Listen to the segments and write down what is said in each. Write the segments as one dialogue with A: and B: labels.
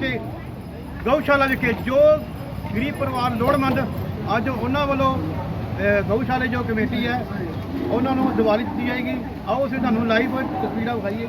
A: ਕੇ ਗਊਸ਼ਾਲਾ ਵਿਖੇ ਜੋ ਗਰੀਬ ਪਰਿਵਾਰ ਲੋੜਵੰਦ ਅੱਜ ਉਹਨਾਂ ਵੱਲੋਂ ਅਹ, ਗਊਸ਼ਾਲੇ ਜੋ ਕਮੇਟੀ ਹੈ ਉਹਨਾਂ ਨੂੰ ਦੀਵਾਲੀ ਦਿੱਤੀ ਜਾਏਗੀ। ਆਓ ਅਸੀਂ ਤੁਹਾਨੂੰ ਲਾਈਵ ਤਸਵੀਰਾਂ ਵਿਖਾਈਏ।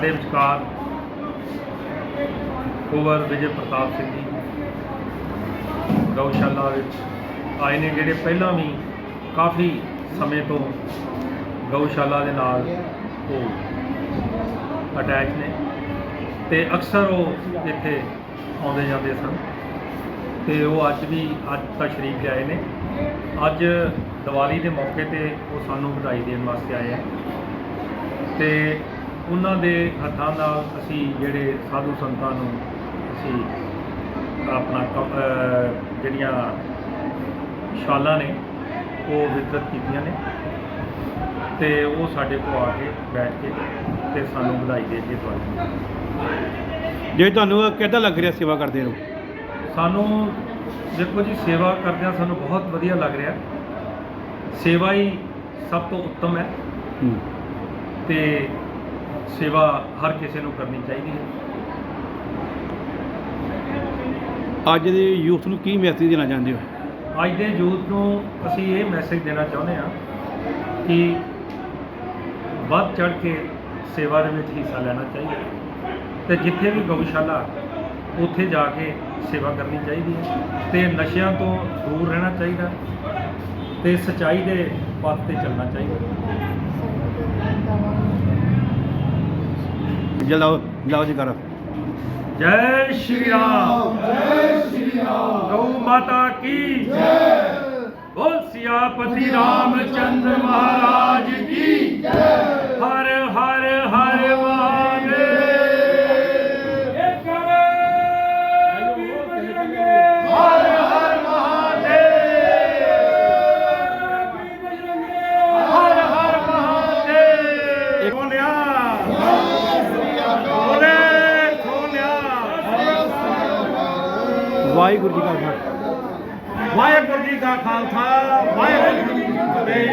B: ਦੇ ਵਿਚਕਾਰ ਕੁਵਰ ਵਿਜੇ ਪ੍ਰਤਾਪ ਸਿੰਘ ਜੀ ਗਊਸ਼ਾਲਾ ਵਿੱਚ ਆਏ ਨੇ, ਜਿਹੜੇ ਪਹਿਲਾਂ ਵੀ ਕਾਫੀ ਸਮੇਂ ਤੋਂ ਗਊਸ਼ਾਲਾ ਦੇ ਨਾਲ ਉਹ ਅਟੈਚ ਨੇ ਤੇ ਅਕਸਰ ਉਹ ਇੱਥੇ ਆਉਂਦੇ ਜਾਂਦੇ ਸਨ। ਤੇ ਉਹ ਅੱਜ ਵੀ, ਅੱਜ ਤਸ਼ਰੀਫ ਲਿਆਏ ਨੇ। ਅੱਜ ਦੀਵਾਲੀ ਦੇ ਮੌਕੇ ਤੇ ਉਹ ਸਾਨੂੰ ਵਧਾਈ ਦੇਣ ਵਾਸਤੇ ਆਏ ਆ। ਤੇ ਉਹਨਾਂ ਦੇ ਹੱਥਾਂ ਨਾਲ ਅਸੀਂ ਜਿਹੜੇ ਸਾਧੂ ਸੰਤਾਂ ਨੂੰ ਅਸੀਂ ਆਪਣਾ ਜਿਹੜੀਆਂ ਸ਼ਾਲਾਂ ਨੇ, ਉਹ ਵਿਤਰਤ ਕੀਤੀਆਂ ਨੇ। ਤੇ ਉਹ ਸਾਡੇ ਕੋਲ ਆ ਕੇ ਬੈਠ ਕੇ ਤੇ ਸਾਨੂੰ ਵਧਾਈ ਦੇ ਕੇ ਤੁਹਾਨੂੰ
A: ਜੇ ਤੁਹਾਨੂੰ ਕਿੱਦਾਂ ਲੱਗ ਰਿਹਾ ਸੇਵਾ ਕਰਦੇ ਰਹੋ
B: ਸਾਨੂੰ ਦੇਖੋ ਜੀ ਸੇਵਾ ਕਰਦਿਆਂ ਸਾਨੂੰ ਬਹੁਤ ਵਧੀਆ ਲੱਗ ਰਿਹਾ। ਸੇਵਾ ਹੀ ਸਭ ਤੋਂ ਉੱਤਮ ਹੈ। ਤੇ ਸੇਵਾ ਹਰ ਕਿਸੇ ਨੂੰ ਕਰਨੀ ਚਾਹੀਦੀ ਹੈ।
A: ਅੱਜ ਦੇ ਯੂਥ ਨੂੰ ਕੀ ਮੈਸੇਜ ਦੇਣਾ ਚਾਹੁੰਦੇ ਹੋ?
B: ਅੱਜ ਦੇ ਯੂਥ ਨੂੰ ਅਸੀਂ ਇਹ ਮੈਸੇਜ ਦੇਣਾ ਚਾਹੁੰਦੇ ਹਾਂ ਕਿ ਵੱਧ ਚੜ ਕੇ ਸੇਵਾ ਦੇ ਵਿੱਚ ਹਿੱਸਾ ਲੈਣਾ ਚਾਹੀਦਾ ਤੇ ਜਿੱਥੇ ਵੀ ਗਊਸ਼ਾਲਾ ਉੱਥੇ ਜਾ ਕੇ ਸੇਵਾ ਕਰਨੀ ਚਾਹੀਦੀ ਹੈ ਤੇ ਨਸ਼ਿਆਂ ਤੋਂ ਦੂਰ ਰਹਿਣਾ ਚਾਹੀਦਾ ਤੇ ਸਚਾਈ ਦੇ ਪਥ ਤੇ ਚੱਲਣਾ ਚਾਹੀਦਾ।
A: ਜਲਾਓ ਲਾਓ ਜੀ ਕਰ
B: ਜੈ ਸ਼੍ਰੀ ਰਾਮ ਜੈ ਸ਼੍ਰੀ ਰਾਮ। ਗਊ ਮਾਤਾ ਕੀ ਜੈ। ਬੋਲ ਸਿਆਪਤੀ ਰਾਮਚੰਦਰ ਮਹਾਰਾਜ ਕੀ।
A: ਵਾਹਿਗੁਰੂ ਜੀ ਕਾ ਖਾਲਸਾ।
B: ਵਾਹਿਗੁਰੂ ਜੀ ਕਾ ਖਾਲਸਾ ਵਾਹਿਗੁਰੂ ਜੀ ਕੀ ਫਤਿਹ।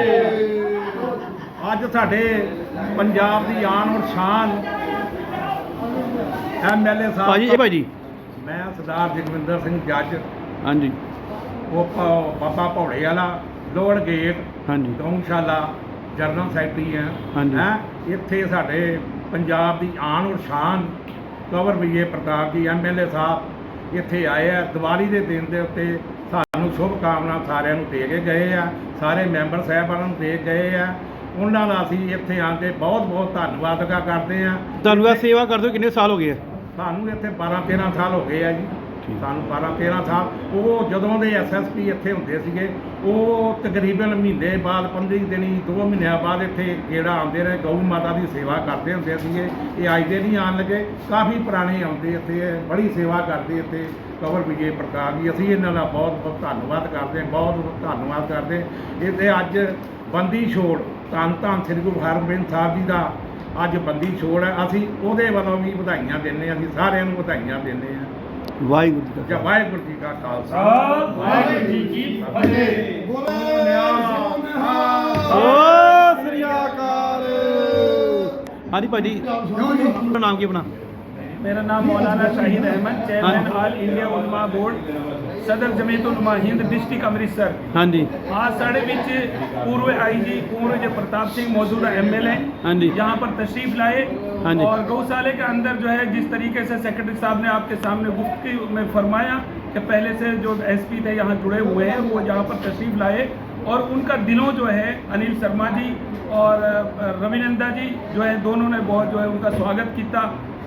B: ਅੱਜ ਸਾਡੇ ਪੰਜਾਬ ਦੀ ਆਨ ਔਰ ਸ਼ਾਨ ਐਮਐਲਏ ਸਾਹਿਬ
A: ਭਾਜੀ ਇਹ ਭਾਜੀ।
B: ਮੈਂ ਸਰਦਾਰ ਜਗਵਿੰਦਰ ਸਿੰਘ ਜੱਜ।
A: ਹਾਂਜੀ।
B: ਉਹ ਬਾਬਾ ਭੌੜੇ ਵਾਲਾ ਲੋੜ ਗੇਟ
A: ਹਾਂਜੀ।
B: ਗਊਸ਼ਾਲਾ ਜਨਰਲ ਸੈਕਟਰੀ ਹੈ।
A: ਹਾਂਜੀ।
B: ਹੈਂ? ਇੱਥੇ ਸਾਡੇ ਪੰਜਾਬ ਦੀ ਆਨ ਔਰ ਸ਼ਾਨ ਕਵਰ ਵਿਜੇ ਪ੍ਰਤਾਪ ਜੀ ਐਮਐਲਏ ਸਾਹਿਬ ਇੱਥੇ ਆਏ ਆ। ਦੀਵਾਲੀ ਦੇ ਦਿਨ ਦੇ ਉੱਤੇ ਸਾਨੂੰ ਸ਼ੁਭ ਕਾਮਨਾ ਸਾਰਿਆਂ ਨੂੰ ਦੇ ਕੇ ਗਏ ਆ। ਸਾਰੇ ਮੈਂਬਰ ਸਾਹਿਬਾਨਾਂ ਨੂੰ ਦੇ ਗਏ ਆ। ਉਹਨਾਂ ਦਾ ਅਸੀਂ ਇੱਥੇ ਕੇ ਬਹੁਤ ਬਹੁਤ ਧੰਨਵਾਦ ਕਰਦੇ ਆ।
A: ਤੁਹਾਨੂੰ ਇਹ ਸੇਵਾ ਕਰਦੇ ਹੋ। ਕਿੰਨੇ ਸਾਲ ਹੋ ਗਏ ਆ?
B: ਸਾਨੂੰ ਇੱਥੇ 12 13 ਸਾਲ ਹੋ ਗਏ ਆ ਜੀ। ਸਾਨੂੰ 12 13 ਸਾਲ, ਉਹ ਜਦੋਂ ਦੇ ਐਸਐਸਪੀ ਇੱਥੇ ਹੁੰਦੇ ਸੀਗੇ, ਉਹ ਤਕਰੀਬਨ ਮਹੀਨੇ ਬਾਅਦ 15 ਦਿਨੀ 2 ਮਹੀਨਿਆਂ ਬਾਅਦ ਇੱਥੇ ਜਿਹੜਾ ਆਉਂਦੇ ਨੇ ਗਊ ਮਾਤਾ ਦੀ ਸੇਵਾ ਕਰਦੇ ਹੁੰਦੇ ਸੀਗੇ, ਇਹ ਅੱਜ ਦੇ ਨਹੀਂ ਆਉਣ ਲੱਗੇ। ਕਾਫੀ ਪੁਰਾਣੇ ਆਉਂਦੇ ਇੱਥੇ, ਬੜੀ ਸੇਵਾ ਕਰਦੇ ਇੱਥੇ, ਕਵਰ ਵਿਜੇ ਪ੍ਰਕਾਸ਼ ਜੀ, ਅਸੀਂ ਇਹਨਾਂ ਦਾ ਬਹੁਤ ਬਹੁਤ ਧੰਨਵਾਦ ਕਰਦੇ ਹਾਂ, ਬਹੁਤ ਬਹੁਤ ਧੰਨਵਾਦ ਕਰਦੇ ਇਹ ਤੇ ਅੱਜ ਬੰਦੀ ਛੋੜ, ਧੰਨ ਧੰਨ ਸ੍ਰੀ ਗੁਰੂ ਹਰਗੋਬਿੰਦ ਸਾਹਿਬ ਜੀ ਦਾ ਅੱਜ ਬੰਦੀ ਛੋੜ ਹੈ। ਅਸੀਂ ਉਹਦੇ ਵੱਲੋਂ ਵੀ ਵਧਾਈਆਂ ਦਿੰਦੇ ਹਾਂ, ਅਸੀਂ ਸਾਰਿਆਂ ਨੂੰ ਵਧਾਈਆਂ ਦਿੰਦੇ ਹਾਂ।
A: ਵਾਹਿਗੁਰੂ ਜੀ
B: ਜਾਂ
A: ਕਾ
B: ਵਾਹਿਗੁਰੂ ਜੀ ਕਾ ਖਾਲਸਾ। ਵਾਹਿਗੁਰੂ ਜੀ ਕੀ ਫਤਿਹ।
A: ਖਾਲਸਾ ਓ ਸ੍ਰੀ ਅਕਾਲ। ਹਾਂਜੀ ਭਾਜੀ ਨਾਮ ਕੀ ਆਪਣਾ?
C: मेरा नाम Maulana Shahid Ahmad chairman all India Ulama board सदर जमीत उलमा हिंद डिस्ट्रिक्ट अमृतसर।
A: ਹਾਂਜੀ
C: आज साढ़े बीच पूर्व आईजी कुंवर प्रताप सिंह मौजूदा एमएलए
A: हाँ जी।
C: यहाँ पर तशरीफ़ लाए
A: हाँ जी।
C: और गौशाले के अंदर जो है जिस तरीके से सेक्रेटरी साहब ने आपके सामने गुफ्तगू में फरमाया कि पहले से जो एसपी थे यहाँ जुड़े हुए हैं वो यहाँ पर तशरीफ़ लाए और उनका दिलों जो है अनिल शर्मा जी और रविनंदा जी जो है दोनों ने बहुत जो है उनका स्वागत किया।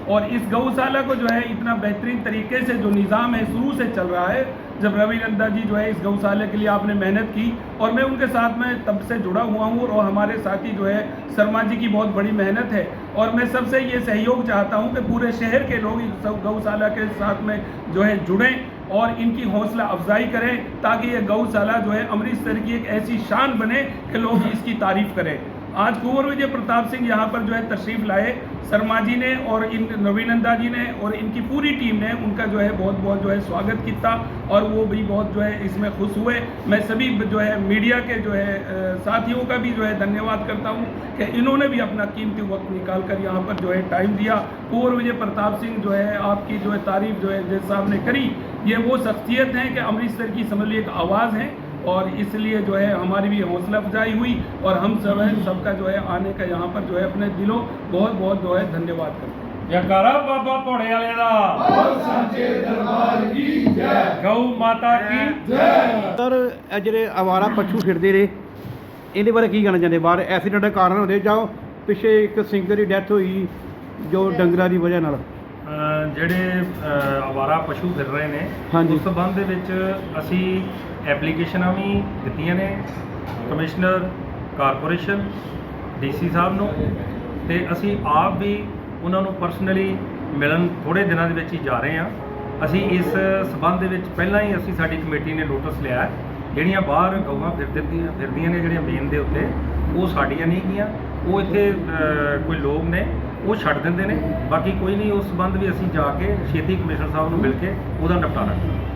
C: और इस गौशाला को जो है इतना बेहतरीन तरीके से जो निज़ाम है, शुरू से चल रहा है, जब रवि नंदा जी जो है इस गौशाले के लिए आपने मेहनत की और मैं उनके साथ में तब से जुड़ा हुआ हूँ और हमारे साथी जो है शर्मा जी की बहुत बड़ी मेहनत है। और मैं सबसे ये सहयोग चाहता हूँ कि पूरे शहर के लोग इस गौशाला के साथ में जो है जुड़ें और इनकी हौसला अफजाई करें, ताकि ये गौशाला जो है अमृतसर की एक ऐसी शान बने कि लोग इसकी तारीफ़ करें। आज कुंवर विजय प्रताप सिंह यहाँ पर जो है तशरीफ़ लाए। शर्मा जी ने और इन रविनंदा जी ने और इनकी पूरी टीम ने उनका जो है बहुत बहुत जो है स्वागत किया और वो भी बहुत जो है इसमें खुश हुए। मैं सभी जो है मीडिया के जो है साथियों का भी जो है धन्यवाद करता हूँ कि इन्होंने भी अपना कीमती वक्त निकाल कर यहाँ पर जो है टाइम दिया। कुंवर विजय प्रताप सिंह जो है आपकी जो है तारीफ़ जो है, जज साहब ने करी। ये वो शख्सियत हैं कि अमृतसर की समझ लीजिए एक आवाज़ है। और इसलिए जो है हमारी भी हौसला अफजाई हुई और हम सब है सबका जो है आने का यहाँ पर जो है अपने दिलों बहुत बहुत जो है धन्यवाद करते हैं
B: ਜਕਾਰਾ ਬਾਬਾ ਭੋੜੇ ਵਾਲੇ ਦਾ ਗਊ ਮਾਤਾ ਕੀ
A: ਸਰ ਇਹ ਜਿਹੜੇ ਆਵਾਰਾ ਪਸ਼ੂ ਫਿਰਦੇ ਰਹੇ ਇਹਦੇ ਬਾਰੇ ਕੀ ਕਹਿਣਾ ਚਾਹੁੰਦੇ ਬਾਹਰ ਐਕਸੀਡੈਂਟ ਦਾ ਕਾਰਨ ਹੁੰਦੇ ਜਾਂ ਪਿੱਛੇ ਇੱਕ ਸਿੰਗਰ ਦੀ ਡੈਥ ਹੋਈ ਜੋ ਡੰਗਰਾਂ ਦੀ ਵਜ੍ਹਾ ਨਾਲ
B: ਅ, ਜਿਹੜੇ ਅ, ਅਵਾਰਾ ਪਸ਼ੂ ਫਿਰ ਰਹੇ ਨੇ
A: ਹਾਂਜੀ।
B: ਉਸ ਸੰਬੰਧ ਦੇ ਵਿੱਚ ਅਸੀਂ ਐਪਲੀਕੇਸ਼ਨਾਂ ਵੀ ਦਿੱਤੀਆਂ ਨੇ ਕਮਿਸ਼ਨਰ ਕਾਰਪੋਰੇਸ਼ਨ ਡੀਸੀ ਸਾਹਿਬ ਨੂੰ ਤੇ ਅਸੀਂ ਆਪ ਵੀ ਉਹਨਾਂ ਨੂੰ ਪਰਸਨਲੀ ਮਿਲਣ ਥੋੜੇ ਦਿਨਾਂ ਦੇ ਵਿੱਚ ਹੀ ਜਾ ਰਹੇ ਹਾਂ ਅਸੀਂ ਇਸ ਸਬੰਧ ਦੇ ਵਿੱਚ ਪਹਿਲਾਂ ਹੀ ਅਸੀਂ ਸਾਡੀ ਕਮੇਟੀ ਨੇ ਨੋਟਿਸ ਲਿਆ ਹੈ। ਜਿਹੜੀਆਂ ਬਾਹਰ ਗਊਆਂ ਫਿਰਦੀਆਂ ਫਿਰਦੀਆਂ ਨੇ ਜਿਹੜੀਆਂ ਮੇਨ ਦੇ ਉੱਤੇ ਉਹ ਸਾਡੀਆਂ ਨਹੀਂ ਗੀਆਂ ਉਹ ਇੱਥੇ ਕੋਈ ਲੋਕ ਨੇ ਉਹ ਛੱਡ ਦਿੰਦੇ ਨੇ। ਬਾਕੀ ਕੋਈ ਨਹੀਂ, ਉਸ ਸੰਬੰਧ ਵੀ ਅਸੀਂ ਜਾ ਕੇ ਛੇਤੀ ਕਮਿਸ਼ਨਰ ਸਾਹਿਬ ਨੂੰ ਮਿਲ ਕੇ ਉਹਦਾ ਨਿਪਟਾਰਾ ਕਰਾਂਗੇ।